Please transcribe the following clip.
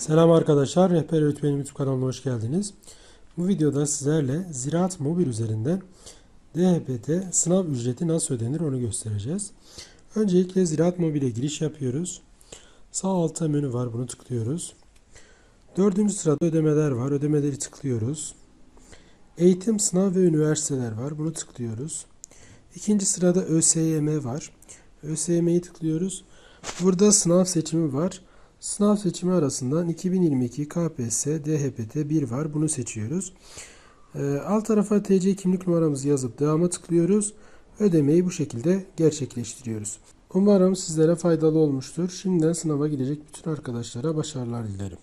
Selam arkadaşlar, Rehber Öğretmenim YouTube kanalına hoş geldiniz. Bu videoda sizlerle Ziraat Mobil üzerinden DHBT sınav ücreti nasıl ödenir onu göstereceğiz. Öncelikle Ziraat Mobil'e giriş yapıyoruz. Sağ altta menü var, bunu tıklıyoruz. Dördüncü sırada ödemeler var, ödemeleri tıklıyoruz. Eğitim, sınav ve üniversiteler var, bunu tıklıyoruz. İkinci sırada ÖSYM var. ÖSYM'yi tıklıyoruz. Burada sınav seçimi var. Sınav seçimi arasından 2022 KPSS DHBT 1 var. Bunu seçiyoruz. Ee, alt tarafa TC kimlik numaramızı yazıp devama tıklıyoruz. Ödemeyi bu şekilde gerçekleştiriyoruz. Umarım sizlere faydalı olmuştur. Şimdiden sınava girecek bütün arkadaşlara başarılar dilerim.